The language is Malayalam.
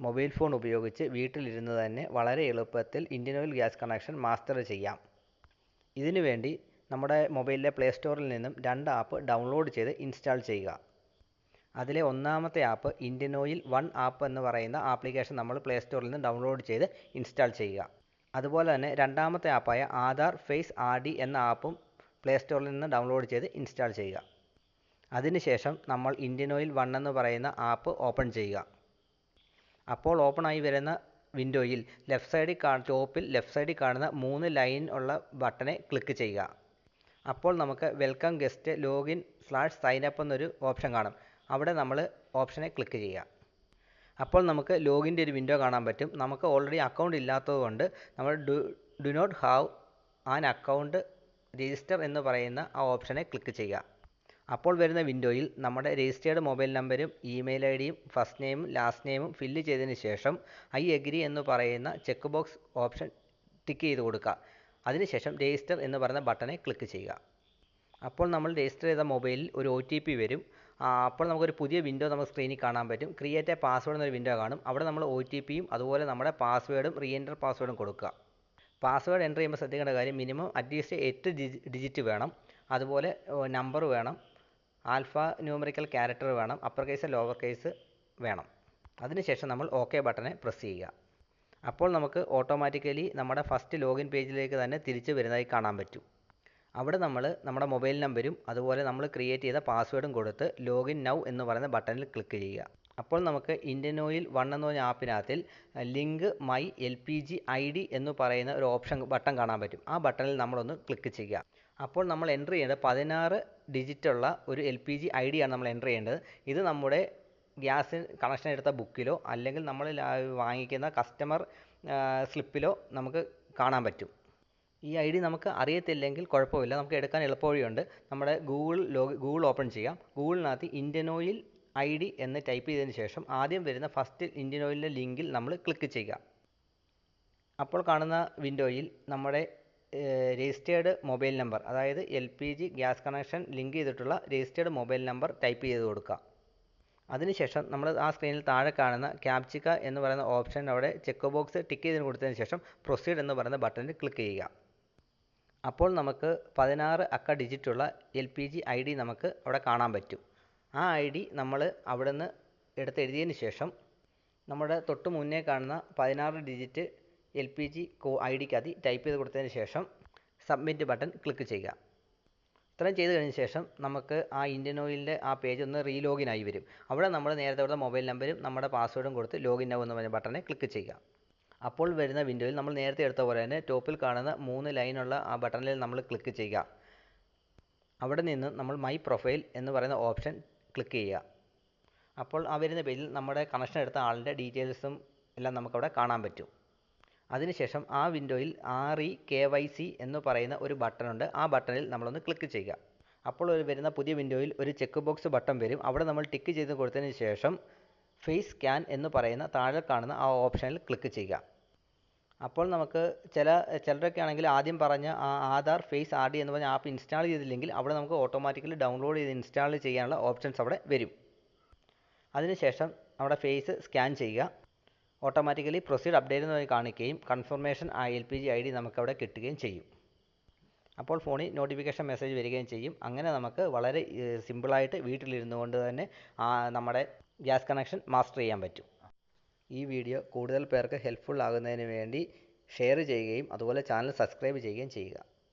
മൊബൈൽ ഫോൺ ഉപയോഗിച്ച് വീട്ടിലിരുന്ന് തന്നെ വളരെ എളുപ്പത്തിൽ Indian oil gas connection master ചെയ്യാം. ഇതിനു വേണ്ടി നമ്മുടെ മൊബൈലിലെ പ്ലേ സ്റ്റോറിൽ നിന്നും രണ്ട് ആപ്പ് ഡൗൺലോഡ് ചെയ്ത് ഇൻസ്റ്റാൾ ചെയ്യുക. അതിലെ ഒന്നാമത്തെ app Indian oil one app എന്ന് പറയുന്ന ആപ്ലിക്കേഷൻ നമ്മൾ പ്ലേ സ്റ്റോറിൽ നിന്ന് ഡൗൺലോഡ് ചെയ്ത് ഇൻസ്റ്റാൾ ചെയ്യുക. അതുപോലെ തന്നെ രണ്ടാമത്തെ ആപ്പായ ആധാർ ഫേസ് ആർ ഡി എന്ന ആപ്പും പ്ലേ സ്റ്റോറിൽ നിന്ന് ഡൗൺലോഡ് ചെയ്ത് ഇൻസ്റ്റാൾ ചെയ്യുക. അതിനുശേഷം നമ്മൾ ഇന്ത്യൻ ഓയിൽ വൺ എന്ന് പറയുന്ന ആപ്പ് ഓപ്പൺ ചെയ്യുക. അപ്പോൾ ഓപ്പൺ ആയി വരുന്ന വിൻഡോയിൽ ലെഫ്റ്റ് സൈഡിൽ ടോപ്പിൽ ലെഫ്റ്റ് സൈഡിൽ കാണുന്ന മൂന്ന് ലൈൻ ഉള്ള ബട്ടണെ ക്ലിക്ക് ചെയ്യുക. അപ്പോൾ നമുക്ക് welcome guest login slash sign up എന്നൊരു ഓപ്ഷൻ കാണും. അവിടെ നമ്മൾ ഓപ്ഷനെ ക്ലിക്ക് ചെയ്യുക. അപ്പോൾ നമുക്ക് ലോഗിന്റെ ഒരു വിൻഡോ കാണാൻ പറ്റും. നമുക്ക് ഓൾറെഡി അക്കൗണ്ട് ഇല്ലാത്തതുകൊണ്ട് നമ്മൾ do do not have an account register എന്ന് പറയുന്ന ആ ഓപ്ഷനെ ക്ലിക്ക് ചെയ്യുക. അപ്പോൾ വരുന്ന വിൻഡോയിൽ നമ്മുടെ രജിസ്റ്റേർഡ് മൊബൈൽ നമ്പരും ഇമെയിൽ ഐ ഡിയും ഫസ്റ്റ് നെയിമും ലാസ്റ്റ് നെയിമും ഫില്ല് ചെയ്തതിന് ശേഷം ഐ എഗ്രി എന്ന് പറയുന്ന ചെക്ക് ബോക്സ് ഓപ്ഷൻ ടിക്ക് ചെയ്ത് കൊടുക്കുക. അതിനുശേഷം രജിസ്റ്റർ എന്ന് പറയുന്ന ബട്ടണെ ക്ലിക്ക് ചെയ്യുക. അപ്പോൾ നമ്മൾ രജിസ്റ്റർ ചെയ്ത മൊബൈലിൽ ഒരു ഒ ടി പി വരും. അപ്പോൾ നമുക്കൊരു പുതിയ വിൻഡോ നമുക്ക് സ്ക്രീനിൽ കാണാൻ പറ്റും. ക്രിയേറ്റ് എ പാസ്വേഡ് എന്നൊരു വിൻഡോ കാണും. അവിടെ നമ്മൾ ഒ ടി പിയും അതുപോലെ നമ്മുടെ പാസ്വേഡും റീ എന്റർ പാസ്വേഡും കൊടുക്കുക. പാസ്വേഡ് എന്റർ ചെയ്യുമ്പോൾ ശ്രദ്ധിക്കേണ്ട കാര്യം മിനിമം അറ്റ്ലീസ്റ്റ് എട്ട് ഡിജിറ്റ് വേണം. അതുപോലെ നമ്പർ വേണം. ആൽഫ ന്യൂമറിക്കൽ ക്യാരക്ടർ വേണം അപ്പർ കേസ് ലോവർ കേസ് വേണം. അതിനുശേഷം നമ്മൾ ഓക്കെ ബട്ടനെ പ്രസ് ചെയ്യുക. അപ്പോൾ നമുക്ക് ഓട്ടോമാറ്റിക്കലി നമ്മുടെ ഫസ്റ്റ് ലോഗിൻ പേജിലേക്ക് തന്നെ തിരിച്ചു വരുന്നതായി കാണാൻ പറ്റും. അവിടെ നമ്മൾ നമ്മുടെ മൊബൈൽ നമ്പരും അതുപോലെ നമ്മൾ ക്രിയേറ്റ് ചെയ്ത പാസ്വേഡും കൊടുത്ത് ലോഗിൻ നൗ എന്ന് പറയുന്ന ബട്ടണിൽ ക്ലിക്ക് ചെയ്യുക. അപ്പോൾ നമുക്ക് ഇന്ത്യൻ ഓയിൽ വൺ എന്ന് പറഞ്ഞ ആപ്പിനകത്തിൽ link my L P G I D എന്ന് പറയുന്ന ഒരു ഓപ്ഷൻ ബട്ടൺ കാണാൻ പറ്റും. ആ ബട്ടണിൽ നമ്മളൊന്ന് ക്ലിക്ക് ചെയ്യുക. അപ്പോൾ നമ്മൾ എന്റർ ചെയ്യേണ്ടത് പതിനാറ് ഡിജിറ്റുള്ള ഒരു എൽ പി ജി ഐ ഡിയാണ് നമ്മൾ എന്റർ ചെയ്യേണ്ടത്. ഇത് നമ്മുടെ ഗ്യാസ് കണക്ഷൻ എടുത്ത ബുക്കിലോ അല്ലെങ്കിൽ നമ്മൾ വാങ്ങിക്കുന്ന കസ്റ്റമർ സ്ലിപ്പിലോ നമുക്ക് കാണാൻ പറ്റും. ഈ ഐ ഡി നമുക്ക് അറിയത്തില്ലെങ്കിൽ കുഴപ്പമില്ല. നമുക്ക് എടുക്കാൻ എളുപ്പവഴിയുണ്ട്. നമ്മുടെ ഗൂഗിൾ ലോഗ് ഗൂഗിൾ ഓപ്പൺ ചെയ്യാം. ഗൂഗിളിനകത്ത് ഇന്ത്യൻ ഓയിൽ ഐ ഡി എന്ന് ടൈപ്പ് ചെയ്തതിന് ശേഷം ആദ്യം വരുന്ന ഫസ്റ്റ് ഇന്ത്യൻ ഓയിലിന്റെ ലിങ്കിൽ നമ്മൾ ക്ലിക്ക് ചെയ്യുക. അപ്പോൾ കാണുന്ന വിൻഡോയിൽ നമ്മുടെ രജിസ്റ്റേർഡ് മൊബൈൽ നമ്പർ അതായത് L P G gas connection link ചെയ്തിട്ടുള്ള രജിസ്റ്റേർഡ് മൊബൈൽ നമ്പർ ടൈപ്പ് ചെയ്ത് കൊടുക്കുക. അതിനുശേഷം നമ്മൾ ആ സ്ക്രീനിൽ താഴെ കാണുന്ന ക്യാപ്ചിക്ക എന്ന് പറയുന്ന ഓപ്ഷൻ അവിടെ ചെക്ക് ബോക്സ് ടിക്ക് ചെയ്തിന് കൊടുത്തതിന് ശേഷം പ്രൊസീഡ് എന്ന് പറയുന്ന ബട്ടണിൽ ക്ലിക്ക് ചെയ്യുക. അപ്പോൾ നമുക്ക് പതിനാറ് അക്ക ഡിജിറ്റുള്ള L P G I D നമുക്ക് അവിടെ കാണാൻ പറ്റും. ആ ഐ ഡി നമ്മൾ അവിടെ നിന്ന് എടുത്ത് എഴുതിയതിന് ശേഷം നമ്മുടെ തൊട്ട് മുന്നേ കാണുന്ന പതിനാറ് ഡിജിറ്റ് എൽ പി ജി കോ ഐ ഡിക്കകത്ത് ടൈപ്പ് ചെയ്ത് കൊടുത്തതിന് ശേഷം സബ്മിറ്റ് ബട്ടൺ ക്ലിക്ക് ചെയ്യുക. ഇത്രയും ചെയ്ത് കഴിഞ്ഞ ശേഷം നമുക്ക് ആ ഇന്ത്യൻ ഓയിലിന്റെ ആ പേജ് ഒന്ന് റീലോഗിൻ ആയി വരും. അവിടെ നമ്മൾ നേരത്തെ കൊടുത്ത മൊബൈൽ നമ്പരും നമ്മുടെ പാസ്വേഡും കൊടുത്ത് ലോഗിൻ ആവും എന്ന് പറഞ്ഞ ബട്ടണെ ക്ലിക്ക് ചെയ്യുക. അപ്പോൾ വരുന്ന വിൻഡോയിൽ നമ്മൾ നേരത്തെ എടുത്ത പോലെ തന്നെ ടോപ്പിൽ കാണുന്ന മൂന്ന് ലൈനുള്ള ആ ബട്ടണിൽ നമ്മൾ ക്ലിക്ക് ചെയ്യുക. അവിടെ നിന്ന് നമ്മൾ മൈ പ്രൊഫൈൽ എന്ന് പറയുന്ന ഓപ്ഷൻ ക്ലിക്ക് ചെയ്യുക. അപ്പോൾ ആ വരുന്ന പേജിൽ നമ്മുടെ കണക്ഷൻ എടുത്ത ആളിന്റെ ഡീറ്റെയിൽസും എല്ലാം നമുക്കവിടെ കാണാൻ പറ്റും. അതിനുശേഷം ആ വിൻഡോയിൽ R E K Y C എന്ന് പറയുന്ന ഒരു ബട്ടണുണ്ട് ആ ബട്ടണിൽ നമ്മളൊന്ന് ക്ലിക്ക് ചെയ്യുക. അപ്പോൾ ഒരു വരുന്ന പുതിയ വിൻഡോയിൽ ഒരു ചെക്ക് ബോക്സ് ബട്ടൺ വരും. അവിടെ നമ്മൾ ടിക്ക് ചെയ്ത് കൊടുത്തതിന് ശേഷം ഫേസ് സ്കാൻ എന്ന് പറയുന്ന താഴെ കാണുന്ന ആ ഓപ്ഷനിൽ ക്ലിക്ക് ചെയ്യുക. അപ്പോൾ നമുക്ക് ചില ചിലരൊക്കെ ആണെങ്കിൽ ആദ്യം പറഞ്ഞ ആ ആധാർ ഫേസ് ആർ ഡി എന്ന് പറഞ്ഞ ആപ്പ് ഇൻസ്റ്റാൾ ചെയ്തില്ലെങ്കിൽ അവിടെ നമുക്ക് ഓട്ടോമാറ്റിക്കലി ഡൗൺലോഡ് ചെയ്ത് ഇൻസ്റ്റാൾ ചെയ്യാനുള്ള ഓപ്ഷൻസ് അവിടെ വരും. അതിനുശേഷം അവിടെ ഫേസ് സ്കാൻ ചെയ്യുക. ഓട്ടോമാറ്റിക്കലി പ്രൊസീഡ് അപ്ഡേറ്റ് എന്ന് കാണിക്കുകയും കൺഫർമേഷൻ ആ L P G I D നമുക്കവിടെ കിട്ടുകയും ചെയ്യും. അപ്പോൾ ഫോണിൽ നോട്ടിഫിക്കേഷൻ മെസ്സേജ് വരികയും ചെയ്യും. അങ്ങനെ നമുക്ക് വളരെ സിമ്പിളായിട്ട് വീട്ടിലിരുന്നു കൊണ്ട് തന്നെ നമ്മുടെ ഗ്യാസ് കണക്ഷൻ മാസ്റ്റർ ചെയ്യാൻ പറ്റും. ഈ വീഡിയോ കൂടുതൽ പേർക്ക് ഹെൽപ്ഫുൾ ആകുന്നതിന് വേണ്ടി ഷെയർ ചെയ്യുകയും അതുപോലെ ചാനൽ സബ്സ്ക്രൈബ് ചെയ്യുകയും ചെയ്യുക.